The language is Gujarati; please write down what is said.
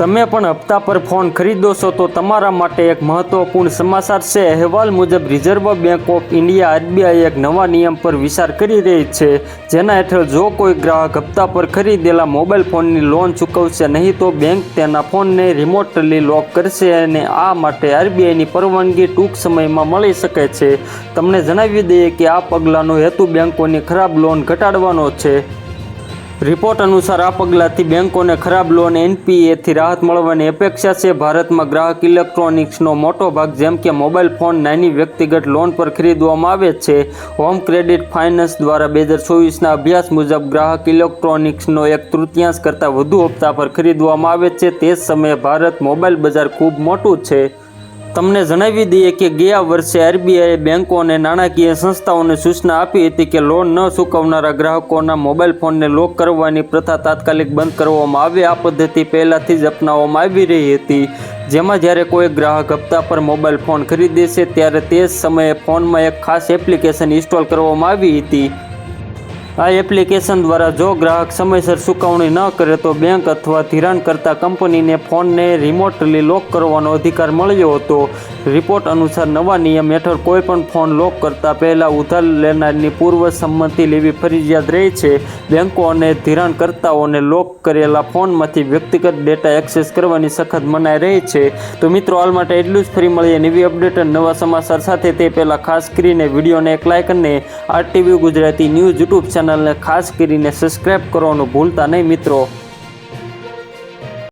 તમે પણ હપ્તા પર ફોન ખરીદો છો તો તમારા માટે એક મહત્વપૂર્ણ સમાચાર છે. અહેવાલ મુજબ, Reserve Bank of India, RBI એક નવા નિયમ પર વિચાર કરી રહી છે, જેના હેઠળ જો કોઈ ગ્રાહક હપ્તા પર ખરીદેલા મોબાઈલ ફોનની લોન ચૂકવશે નહીં તો બેંક તેના ફોનને રિમોટલી લોક કરશે અને આ માટે આરબીઆઈની પરવાનગી ટૂંક સમયમાં મળી શકે છે. તમને જણાવી દઈએ કે આ પગલાંનો હેતુ બેંકોની ખરાબ લોન ઘટાડવાનો છે. રિપોર્ટ અનુસાર આ પગલાંથી બેંકોને ખરાબ લોન એનપીએથી રાહત મળવાની અપેક્ષા છે. ભારતમાં ગ્રાહક ઇલેક્ટ્રોનિક્સનો મોટો ભાગ, જેમ કે મોબાઈલ ફોન, નાની વ્યક્તિગત લોન પર ખરીદવામાં આવે છે. હોમ ક્રેડિટ ફાઇનાન્સ દ્વારા બે હજાર ચોવીસના અભ્યાસ મુજબ ગ્રાહક ઇલેક્ટ્રોનિક્સનો એક તૃતીયાંશ કરતાં વધુ હપ્તા પર ખરીદવામાં આવે છે. તે જ સમયે ભારત મોબાઈલ બજાર ખૂબ મોટું છે. તમને જણાવી દઈએ કે ગયા વર્ષે આરબીઆઈએ બેંકો અને નાણાકીય સંસ્થાઓને સૂચના આપી હતી કે લોન ન ચૂકવનારા ગ્રાહકોના મોબાઈલ ફોનને લોક કરવાની પ્રથા તાત્કાલિક બંધ કરવામાં આવે. આ પદ્ધતિ પહેલાંથી જ અપનાવવામાં આવી રહી હતી. જેમાં જ્યારે કોઈ ગ્રાહક હપ્તા પર મોબાઈલ ફોન ખરીદે છે, ત્યારે તે જ સમયે ફોનમાં એક ખાસ એપ્લિકેશન ઇન્સ્ટોલ કરવામાં આવી હતી. આ એપ્લિકેશન દ્વારા જો ગ્રાહક સમયસર ચૂકવણી ન કરે તો બેંક અથવા ધિરાણકર્તા કંપનીને ફોનને રિમોટલી લોક કરવાનો અધિકાર મળ્યો હતો. રિપોર્ટ અનુસાર નવા નિયમ હેઠળ કોઈપણ ફોન લોક કરતા પહેલાં ઉધાર લેનારની પૂર્વ સંમતિ લેવી ફરજિયાત રહે છે. બેંકો અને ધિરાણકર્તાઓને લોક કરેલા ફોનમાંથી વ્યક્તિગત ડેટા એક્સેસ કરવાની સખત મનાઈ રહી છે. તો મિત્રો, હાલ માટે એટલું જ. ફરી મળીએ નવી અપડેટ અને નવા સમાચાર સાથે. તે પહેલાં ખાસ કરીને વિડીયોને એક લાઇક અને આરટીવી ગુજરાતી ન્યૂઝ યુટ્યુબ ચેનલને ખાસ કરીને સબસ્ક્રાઇબ કરવાનું ભૂલતા નહીં મિત્રો.